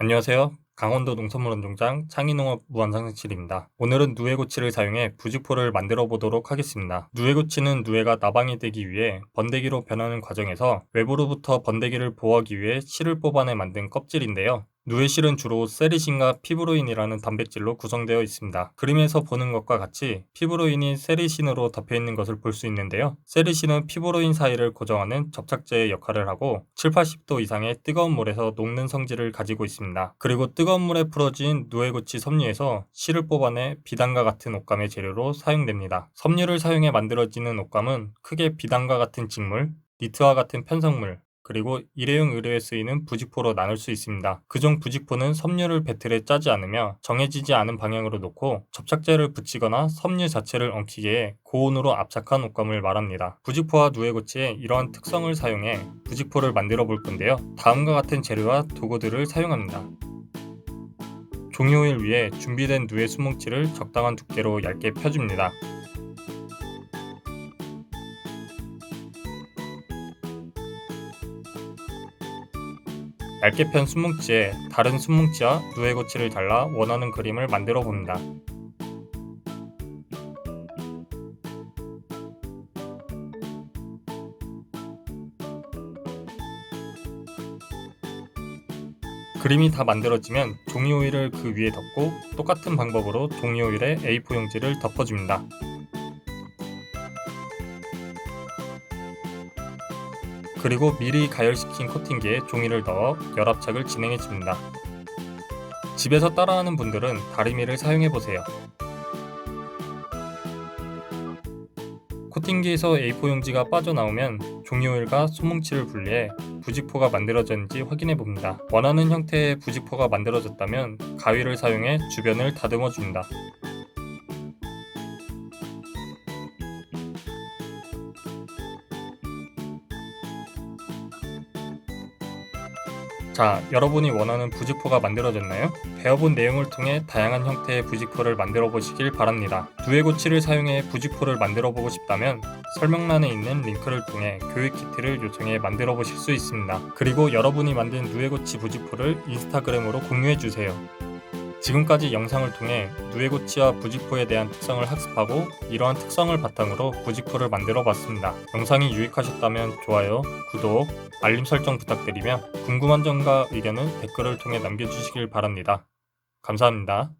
안녕하세요. 강원도 농산물원종장 창의농업 무한상생실입니다. 오늘은 누에고치를 사용해 부직포를 만들어 보도록 하겠습니다. 누에고치는 누에가 나방이 되기 위해 번데기로 변하는 과정에서 외부로부터 번데기를 보호하기 위해 실을 뽑아내 만든 껍질인데요. 누에실은 주로 세리신과 피브로인이라는 단백질로 구성되어 있습니다. 그림에서 보는 것과 같이 피브로인이 세리신으로 덮여 있는 것을 볼 수 있는데요. 세리신은 피브로인 사이를 고정하는 접착제의 역할을 하고 7, 80도 이상의 뜨거운 물에서 녹는 성질을 가지고 있습니다. 그리고 뜨거운 물에 풀어진 누에고치 섬유에서 실을 뽑아내 비단과 같은 옷감의 재료로 사용됩니다. 섬유를 사용해 만들어지는 옷감은 크게 비단과 같은 직물, 니트와 같은 편성물, 그리고 일회용 의료에 쓰이는 부직포로 나눌 수 있습니다. 그중 부직포는 섬유를 배틀에 짜지 않으며 정해지지 않은 방향으로 놓고 접착제를 붙이거나 섬유 자체를 엉키게 해 고온으로 압착한 옷감을 말합니다. 부직포와 누에고치의 이러한 특성을 사용해 부직포를 만들어 볼 건데요. 다음과 같은 재료와 도구들을 사용합니다. 종이호일 위에 준비된 누에 수뭉치를 적당한 두께로 얇게 펴줍니다. 얇게 편 순뭉치에 다른 순뭉치와 누에고치를 잘라 원하는 그림을 만들어 봅니다. 그림이 다 만들어지면 종이 오일을 그 위에 덮고 똑같은 방법으로 종이 오일에 A4 용지를 덮어줍니다. 그리고 미리 가열시킨 코팅기에 종이를 넣어 열압착을 진행해 줍니다. 집에서 따라하는 분들은 다리미를 사용해 보세요. 코팅기에서 A4 용지가 빠져나오면 종이오일과 소뭉치를 분리해 부직포가 만들어졌는지 확인해 봅니다. 원하는 형태의 부직포가 만들어졌다면 가위를 사용해 주변을 다듬어 줍니다. 자, 여러분이 원하는 부직포가 만들어졌나요? 배워본 내용을 통해 다양한 형태의 부직포를 만들어 보시길 바랍니다. 누에고치를 사용해 부직포를 만들어 보고 싶다면 설명란에 있는 링크를 통해 교육 키트를 요청해 만들어 보실 수 있습니다. 그리고 여러분이 만든 누에고치 부직포를 인스타그램으로 공유해 주세요. 지금까지 영상을 통해 누에고치와 부직포에 대한 특성을 학습하고 이러한 특성을 바탕으로 부직포를 만들어 봤습니다. 영상이 유익하셨다면 좋아요, 구독, 알림 설정 부탁드리며 궁금한 점과 의견은 댓글을 통해 남겨주시길 바랍니다. 감사합니다.